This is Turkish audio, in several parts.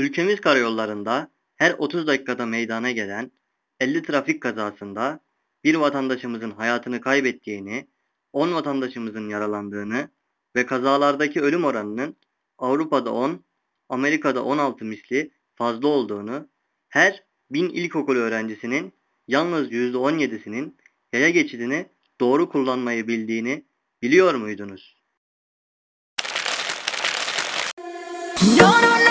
Ülkemiz karayollarında her 30 dakikada meydana gelen 50 trafik kazasında bir vatandaşımızın hayatını kaybettiğini, 10 vatandaşımızın yaralandığını ve kazalardaki ölüm oranının Avrupa'da 10, Amerika'da 16 misli fazla olduğunu, her 1000 ilkokul öğrencisinin yalnız %17'sinin yaya geçidini doğru kullanmayı bildiğini biliyor muydunuz? No, no, no,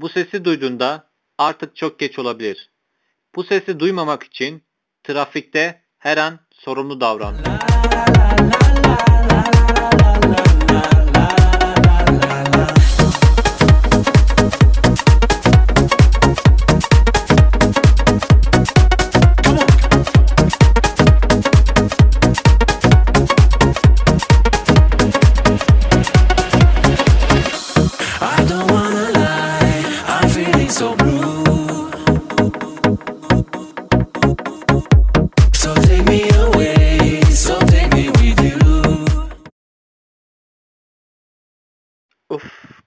Bu sesi duyduğunda artık çok geç olabilir. Bu sesi duymamak için trafikte her an sorumlu davran. I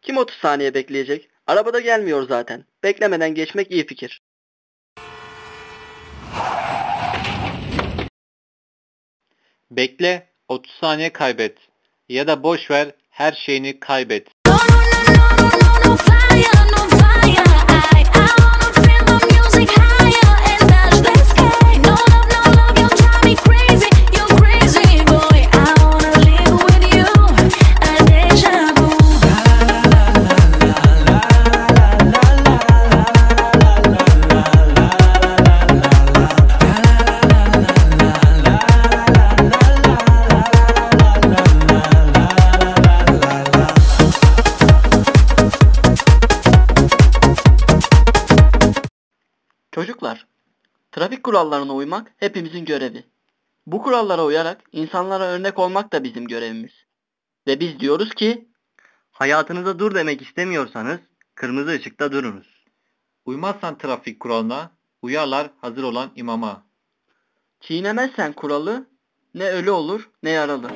kim 30 saniye bekleyecek? Arabada gelmiyor zaten. Beklemeden geçmek iyi fikir. Bekle 30 saniye kaybet. Ya da boş ver her şeyini kaybet. Çocuklar, trafik kurallarına uymak hepimizin görevi. Bu kurallara uyarak insanlara örnek olmak da bizim görevimiz. Ve biz diyoruz ki, Hayatınıza dur demek istemiyorsanız kırmızı ışıkta durunuz. Uymazsan trafik kuralına uyarlar hazır olan imama. çiğnemezsen kuralı ne ölü olur ne yaralı.